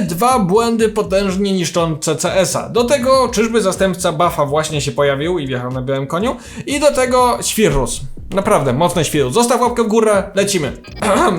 dwa błędy potężnie niszczące CS-a. Do tego czyżby zastępca buffa właśnie się pojawił i wjechał na białym koniu. I do tego świrus. Naprawdę, mocny świrus. Zostaw łapkę w górę, lecimy.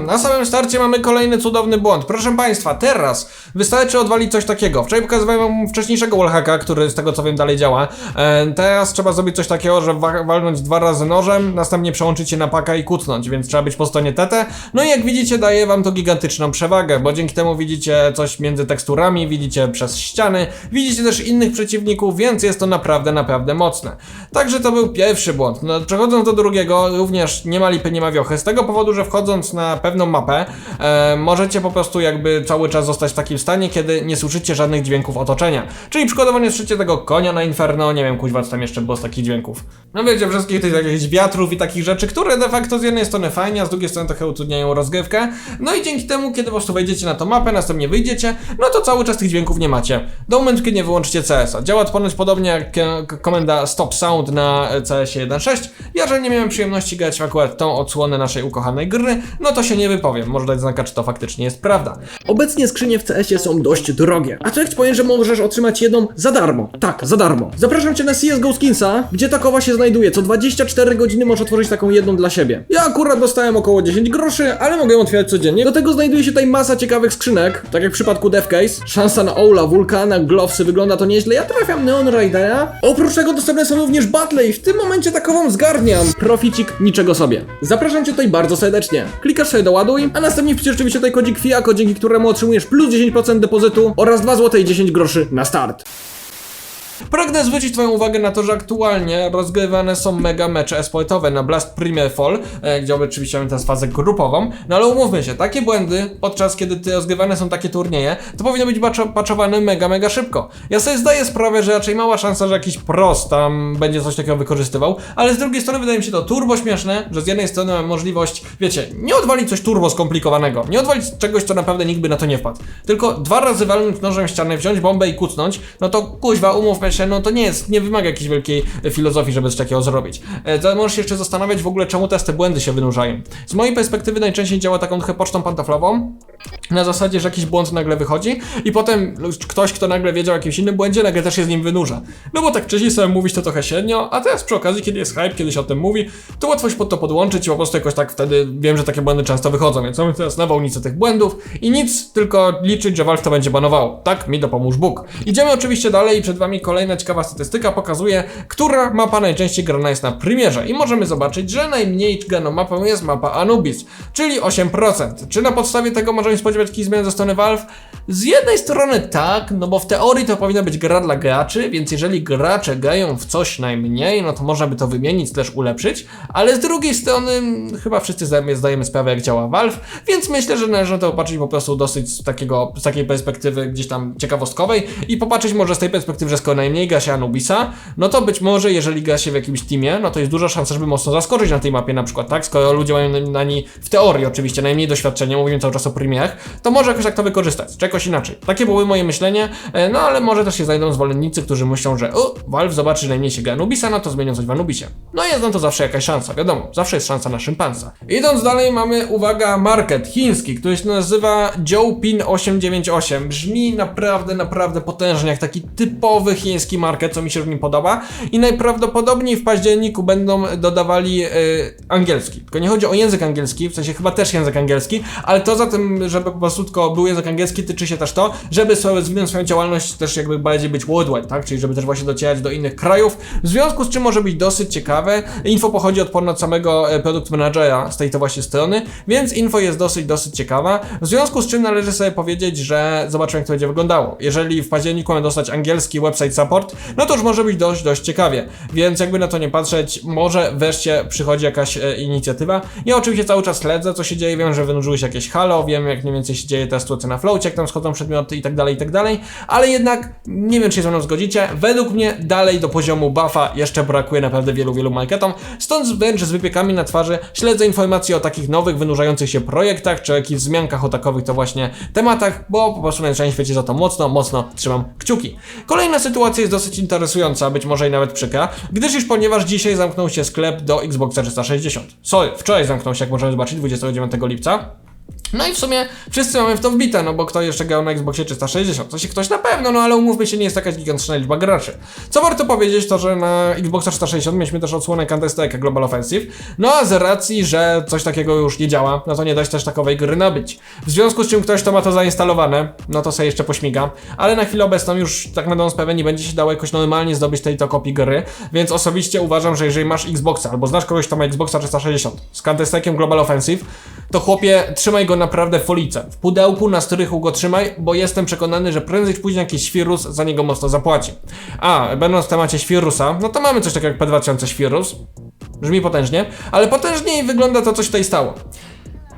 na samym starcie mamy kolejny cudowny błąd. Proszę Państwa, teraz wystarczy odwalić coś takiego. Wczoraj pokazywałem wam wcześniejszego wallhacka, który z tego co wiem dalej działa. E, teraz trzeba zrobić coś takiego, że wa- walnąć dwa razy nożem, następnie przełączyć się na paka i kucnąć, więc trzeba być po stronie TT. No i jak widzicie, daje wam to gigantyczną przewagę, bo dzięki temu widzicie coś między teksturami, widzicie przez ściany, widzicie też innych przeciwników, więc jest to naprawdę, naprawdę mocne. Także to był pierwszy błąd. No, przechodząc do drugiego, również nie ma lipy, nie ma wiochy, z tego powodu, że wchodząc na pewną mapę, e, możecie po prostu jakby cały czas zostać w takim stanie, kiedy nie słyszycie żadnych dźwięków otoczenia. Czyli przykładowo nie słyszycie tego konia na Inferno, nie wiem, kuźwa, co tam jeszcze było z takich dźwięków. No wiecie, wszystkich tych jakichś wiatrów i takich rzeczy, które de facto z jednej strony fajnie, a z drugiej strony trochę utrudniają rozgrywkę. No i dzięki temu, kiedy po prostu wejdziecie na tą mapę, następnie wyjdziecie, no to cały czas tych dźwięków nie macie. Do momentu, kiedy nie wyłączycie CS-a. Działa to ponoć podobnie jak e, komenda Stop Sound na e, CS-ie 1.6. Ja, że nie miałem przyjemności grać w akurat tą odsłonę naszej ukochanej gry, no to się nie wypowiem. Może dać znaka, czy to faktycznie jest prawda. Obecnie skrzynie w CS-ie są dość drogie. A co jak powiem, że możesz otrzymać jedną za darmo? Tak, za darmo. Zapraszam cię na CSGO Skinsa, gdzie takowa się znajduje. Co 24 godziny możesz otworzyć taką jedną dla siebie. Ja akurat dostałem około 10 groszy, ale mogę ją otwierać codziennie. Do tego znajduje się tutaj masa ciekawych skrzynek, tak jak w przypadku Deathcase. Szansa na Oula, Vulkana, Glowsy, wygląda to nieźle. Ja trafiam Neon Ridera. Oprócz tego dostępne są również battle i w tym momencie takową zgarniam. Niczego sobie. Zapraszam cię tutaj bardzo serdecznie. Klikasz sobie doładuj, a następnie wpisz oczywiście tutaj kodzik FIAKO, dzięki któremu otrzymujesz plus 10% depozytu oraz 2 zł i 10 groszy na start. Pragnę zwrócić Twoją uwagę na to, że aktualnie rozgrywane są mega mecze esportowe na Blast Premier Fall, e, gdzie oczywiście mamy teraz fazę grupową. No ale umówmy się, takie błędy, podczas kiedy ty rozgrywane są takie turnieje, to powinno być patchowane mega, mega szybko. Ja sobie zdaję sprawę, że raczej mała szansa, że jakiś pros tam będzie coś takiego wykorzystywał, ale z drugiej strony wydaje mi się to turbo śmieszne, że z jednej strony mam możliwość, wiecie, nie odwalić coś turbo skomplikowanego, nie odwalić czegoś, co naprawdę nikt by na to nie wpadł, tylko dwa razy walnąć nożem ścianę, wziąć bombę i kucnąć, no to kuźwa, umówmy no to nie jest, nie wymaga jakiejś wielkiej e, filozofii, żeby coś takiego zrobić. E, możesz jeszcze zastanawiać w ogóle, czemu teraz te błędy się wynurzają. Z mojej perspektywy najczęściej działa taką trochę pocztą pantoflową, na zasadzie, że jakiś błąd nagle wychodzi i potem ktoś, kto nagle wiedział o jakimś innym błędzie, nagle też się z nim wynurza. No bo tak wcześniej sobie mówić to trochę średnio, a teraz przy okazji, kiedy jest hype, kiedy się o tym mówi, to łatwo się pod to podłączyć i po prostu jakoś tak wtedy wiem, że takie błędy często wychodzą, więc mamy teraz nawałnicę tych błędów i nic, tylko liczyć, że Valve to będzie banowało. Tak, mi dopomóż Bóg. Idziemy oczywiście dalej i przed wami kolejna ciekawa statystyka pokazuje, która mapa najczęściej grana jest na premierze i możemy zobaczyć, że najmniej graną mapą jest mapa Anubis, czyli 8%. Czy na podstawie tego możemy spodziewać jakichś zmian ze strony Valve? Z jednej strony tak, no bo w teorii to powinna być gra dla graczy, więc jeżeli gracze grają w coś najmniej, no to można by to wymienić, też ulepszyć, ale z drugiej strony mm, chyba wszyscy zdajemy, sprawę jak działa Valve, więc myślę, że należy na to popatrzeć po prostu dosyć z, takiego, z takiej perspektywy gdzieś tam ciekawostkowej i popatrzeć może z tej perspektywy, że skoro najmniej gra się Anubisa, no to być może jeżeli gra się w jakimś teamie, no to jest duża szansa, żeby mocno zaskoczyć na tej mapie na przykład, tak? Skoro ludzie mają na, niej w teorii oczywiście najmniej doświadczenia, mówimy cały czas o premierach, to może jakoś tak to wykorzystać, czy jakoś inaczej. Takie były moje myślenie, e, no ale może też się znajdą zwolennicy, którzy myślą, że o, Valve zobaczy, najmniej się gra Anubisa, no to zmienią coś w Anubisie. No jest na to zawsze jakaś szansa, wiadomo, zawsze jest szansa na szympansa. Idąc dalej mamy, uwaga, market chiński, który się nazywa Joepin 898. Brzmi naprawdę, naprawdę potężnie, jak taki typowy chiński market, co mi się w nim podoba. I najprawdopodobniej w październiku będą dodawali e, angielski. Tylko nie chodzi o język angielski, w sensie chyba też język angielski, ale to za tym, żeby po prostu tylko był język angielski, tyczy się też to, żeby sobie rozwinąć swoją działalność też jakby bardziej być worldwide, tak? Czyli żeby też właśnie docierać do innych krajów. W związku z czym może być dosyć ciekawe. Info pochodzi od ponad samego e, produkt managera z tej to właśnie strony, więc info jest dosyć, dosyć ciekawa. W związku z czym należy sobie powiedzieć, że zobaczymy jak to będzie wyglądało. Jeżeli w październiku mamy dostać angielski website support, no to już może być dość, dość ciekawie. Więc jakby na to nie patrzeć, może wreszcie przychodzi jakaś e, inicjatywa. Ja oczywiście cały czas śledzę, co się dzieje, wiem, że wynurzyły się jakieś halo, wiem jak mniej więcej się dzieje teraz sytuacja na floacie, jak tam schodzą przedmioty i tak dalej, i tak dalej, ale jednak nie wiem, czy się ze mną zgodzicie, według mnie dalej do poziomu buffa jeszcze brakuje naprawdę wielu, wielu marketom, stąd wręcz z wypiekami na twarzy śledzę informacje o takich nowych, wynurzających się projektach, czy jakichś wzmiankach o takowych to właśnie tematach, bo po prostu na całym świecie za to mocno, mocno trzymam kciuki. Kolejna sytuacja jest dosyć interesująca, być może i nawet przykra, gdyż już ponieważ dzisiaj zamknął się sklep do Xboxa 360. Sorry, wczoraj zamknął się, jak możemy zobaczyć, 29 lipca. No i w sumie wszyscy mamy w to wbite, no bo kto jeszcze grał na Xboxie 360? To się ktoś na pewno, no ale umówmy się, nie jest jakaś gigantyczna liczba graczy. Co warto powiedzieć, to że na Xboxa 360 mieliśmy też odsłonę Counter-Strike Global Offensive, no a z racji, że coś takiego już nie działa, no to nie da się też takowej gry nabyć. W związku z czym ktoś, kto ma to zainstalowane, no to sobie jeszcze pośmiga, ale na chwilę obecną już, tak będąc pewien, nie będzie się dało jakoś normalnie zdobyć tej to kopii gry, więc osobiście uważam, że jeżeli masz Xboxa, albo znasz kogoś, kto ma Xboxa 360 z Counter-Strike'em Global Offensive, to chłopie, trzymaj go naprawdę folice. W pudełku, na strychu go trzymaj, bo jestem przekonany, że prędzej czy później jakiś świrus za niego mocno zapłaci. A, będąc w temacie świrusa, no to mamy coś takiego jak P2000 świrus. Brzmi potężnie, ale potężniej wygląda to, co się tutaj stało.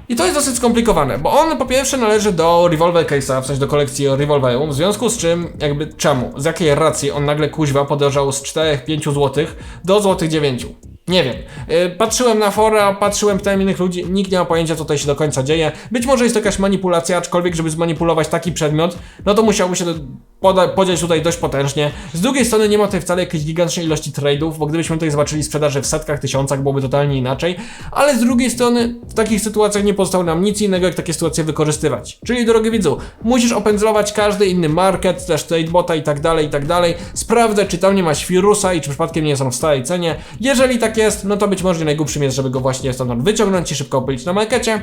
I to jest dosyć skomplikowane, bo on po pierwsze należy do Revolver Case'a, w sensie do kolekcji Revolverum, w związku z czym, jakby czemu, z jakiej racji on nagle kuźwa podrożał z 4-5 zł do złotych 9. Nie wiem. Yy, patrzyłem na fora, patrzyłem pytałem innych ludzi, nikt nie ma pojęcia, co tutaj się do końca dzieje. Być może jest to jakaś manipulacja, aczkolwiek, żeby zmanipulować taki przedmiot, no to musiałby się poda- podziać tutaj dość potężnie. Z drugiej strony nie ma tutaj wcale jakiejś gigantycznej ilości trade'ów, bo gdybyśmy tutaj zobaczyli sprzedaży w setkach, tysiącach, byłoby totalnie inaczej. Ale z drugiej strony, w takich sytuacjach nie pozostało nam nic innego, jak takie sytuacje wykorzystywać. Czyli, drogi widzu, musisz opędzlować każdy inny market, też tradebota i tak dalej, i tak dalej. Sprawdzę, czy tam nie ma świrusa i czy przypadkiem nie są w stałej cenie. Jeżeli tak jest, no to być może najgłupszym jest, żeby go właśnie stamtąd wyciągnąć i szybko opylić na markecie.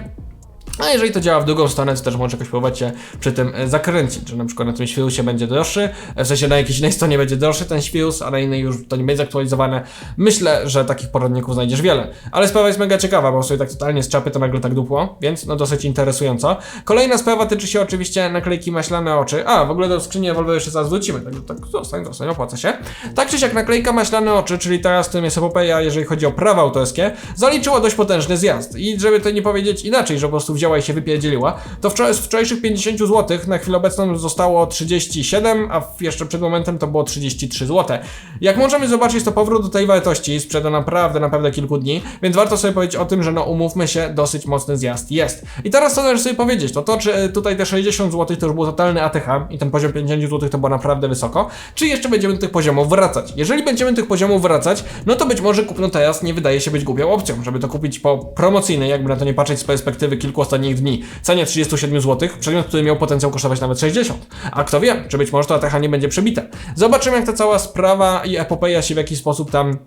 A jeżeli to działa w drugą stronę, to też może jakoś próbować się przy tym e, zakręcić, że na przykład na tym świrusie będzie droższy, e, w sensie na jakiejś innej stronie będzie droższy ten świrus, a na innej już to nie będzie aktualizowane. Myślę, że takich poradników znajdziesz wiele. Ale sprawa jest mega ciekawa, bo sobie tak totalnie z czapy to nagle tak dupło, więc no dosyć interesująco. Kolejna sprawa tyczy się oczywiście naklejki maślane oczy. A, w ogóle do skrzyni Evolve jeszcze zaraz wrócimy, tak, tak zostań, zostań, opłaca się. Tak czy siak naklejka maślane oczy, czyli teraz w tym jest epopeja, jeżeli chodzi o prawa autorskie, zaliczyła dość potężny zjazd. I żeby to nie powiedzieć inaczej, że po prostu wzięła i się wypierdzieliła, to wczoraj, z wczorajszych 50 zł na chwilę obecną zostało 37, a jeszcze przed momentem to było 33 zł. Jak możemy zobaczyć, to powrót do tej wartości sprzeda naprawdę, naprawdę kilku dni, więc warto sobie powiedzieć o tym, że no umówmy się, dosyć mocny zjazd jest. I teraz co należy sobie powiedzieć, to to, czy e, tutaj te 60 zł to już był totalny ATH i ten poziom 50 zł to było naprawdę wysoko, czy jeszcze będziemy do tych poziomów wracać. Jeżeli będziemy do tych poziomów wracać, no to być może kupno teraz nie wydaje się być głupią opcją, żeby to kupić po promocyjnej, jakby na to nie patrzeć z perspektywy kilku ostatnich dni, cenie 37 zł, przedmiot, który miał potencjał kosztować nawet 60. A kto wie, czy być może to ATH nie będzie przebite. Zobaczymy, jak ta cała sprawa i epopeja się w jakiś sposób tam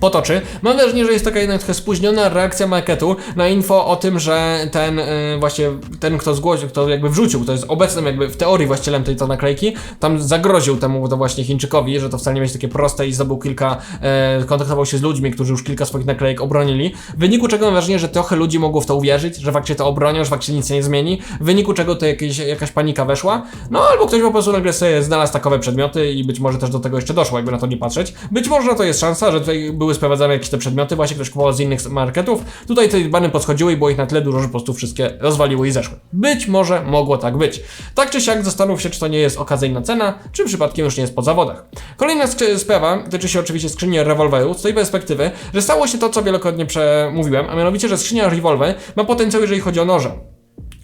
potoczy. Mam wrażenie, że jest taka jednak trochę spóźniona reakcja marketu na info o tym, że ten y, właśnie, ten kto zgłosił, kto jakby wrzucił, kto jest obecnym jakby w teorii właścicielem tej to naklejki, tam zagroził temu to właśnie Chińczykowi, że to wcale nie będzie takie proste i zdobył kilka, e, kontaktował się z ludźmi, którzy już kilka swoich naklejek obronili, w wyniku czego mam wrażenie, że trochę ludzi mogło w to uwierzyć, że faktycznie to obronią, że faktycznie nic nie zmieni, w wyniku czego to jakieś, jakaś panika weszła, no albo ktoś po prostu nagle sobie znalazł takowe przedmioty i być może też do tego jeszcze doszło, jakby na to nie patrzeć. Być może to jest szansa, że tutaj były sprowadzane jakieś te przedmioty, właśnie ktoś kupował z innych marketów, tutaj te bany podchodziły i było ich na tyle dużo, że po prostu wszystkie rozwaliły i zeszły. Być może mogło tak być. Tak czy siak zastanów się, czy to nie jest okazyjna cena, czy przypadkiem już nie jest po zawodach. Kolejna sprawa tyczy się oczywiście skrzyni rewolweru z tej perspektywy, że stało się to, co wielokrotnie przemówiłem, a mianowicie, że skrzynia rewolwer ma potencjał, jeżeli chodzi o noże.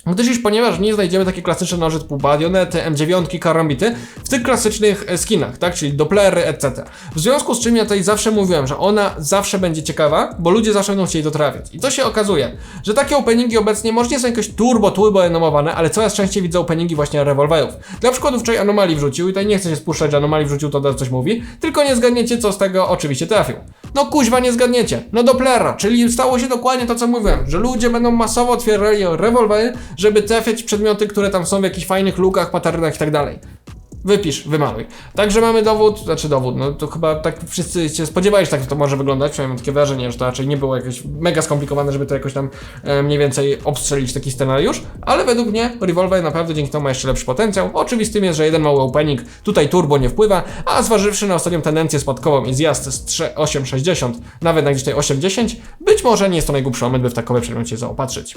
Gdyż już ponieważ nie znajdziemy takie klasyczne noże typu badionety, M9, karambity w tych klasycznych e, skinach, tak, czyli doplery, etc. W związku z czym ja tutaj zawsze mówiłem, że ona zawsze będzie ciekawa, bo ludzie zawsze będą chcieli to trafiać. I to się okazuje, że takie openingi obecnie może nie są jakoś turbo, turbo renomowane, ale coraz częściej widzę openingi właśnie rewolwerów. Dla przykładu wczoraj Anomalii wrzucił i tutaj nie chcę się spuszczać, że Anomalii wrzucił, to teraz coś mówi, tylko nie zgadniecie, co z tego oczywiście trafił. No kuźwa, nie zgadniecie. No Dopplera, czyli stało się dokładnie to, co mówiłem, że ludzie będą masowo otwierali rewolwery, żeby trafiać przedmioty, które tam są w jakichś fajnych lukach, patternach i tak dalej. Wypisz, wymaluj. Także mamy dowód, znaczy dowód, no to chyba tak wszyscy się spodziewali, że tak to może wyglądać, przynajmniej mam takie wrażenie, że to raczej nie było jakieś mega skomplikowane, żeby to jakoś tam e, mniej więcej obstrzelić taki scenariusz, ale według mnie Revolver naprawdę dzięki temu ma jeszcze lepszy potencjał. Oczywistym jest, że jeden mały opening tutaj turbo nie wpływa, a zważywszy na ostatnią tendencję spadkową i zjazd z 3,860 nawet na gdzieś tutaj 8,10, być może nie jest to najgłupszy moment, by w takowe przedmiocie zaopatrzyć.